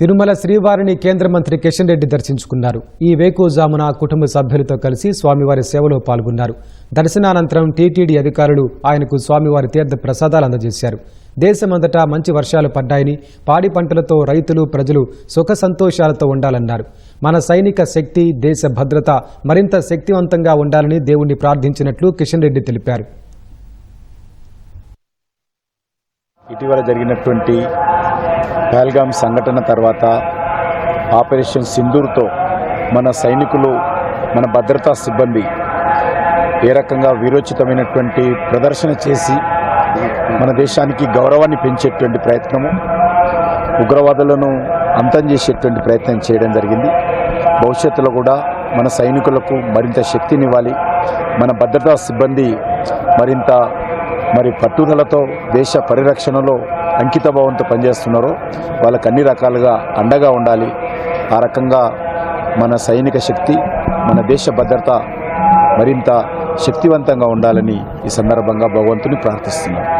తిరుమల శ్రీవారిని కేంద్ర మంత్రి కిషన్ రెడ్డి దర్శించుకున్నారు. ఈ వేకుజామున కుటుంబ సభ్యులతో కలిసి స్వామివారి సేవలో పాల్గొన్నారు. దర్శనానంతరం టీటీడీ అధికారులు ఆయనకు స్వామివారి తీర్థ ప్రసాదాలు అందజేశారు దేశమంతటా మంచి వర్షాలు పడ్డాయని పాడి పంటలతో రైతులు ప్రజలు సుఖ సంతోషాలతో ఉండాలన్నారు. మన సైనిక శక్తి దేశ భద్రత మరింత శక్తివంతంగా ఉండాలని దేవుణ్ణి ప్రార్థించినట్లు కిషన్ రెడ్డి తెలిపారు. ఇటీవల జరిగినటువంటి పహల్గామ్ సంఘటన తర్వాత ఆపరేషన్ సింధూర్తో మన సైనికులు మన భద్రతా సిబ్బంది ఏ రకంగా వీరోచితమైనటువంటి ప్రదర్శన చేసి మన దేశానికి గౌరవాన్ని పెంచేటువంటి ప్రయత్నము ఉగ్రవాదులను అంతం చేసేటువంటి ప్రయత్నం చేయడం జరిగింది. భవిష్యత్తులో కూడా మన సైనికులకు మరింత శక్తినివ్వాలి మన భద్రతా సిబ్బంది మరింత మరి పట్టుదలతో దేశ పరిరక్షణలో అంకితభావంతో పనిచేస్తున్నారో. వాళ్ళకి అన్ని రకాలుగా అండగా ఉండాలి. ఆ రకంగా మన సైనిక శక్తి మన దేశ భద్రత మరింత శక్తివంతంగా ఉండాలని ఈ సందర్భంగా భగవంతుని ప్రార్థిస్తున్నాను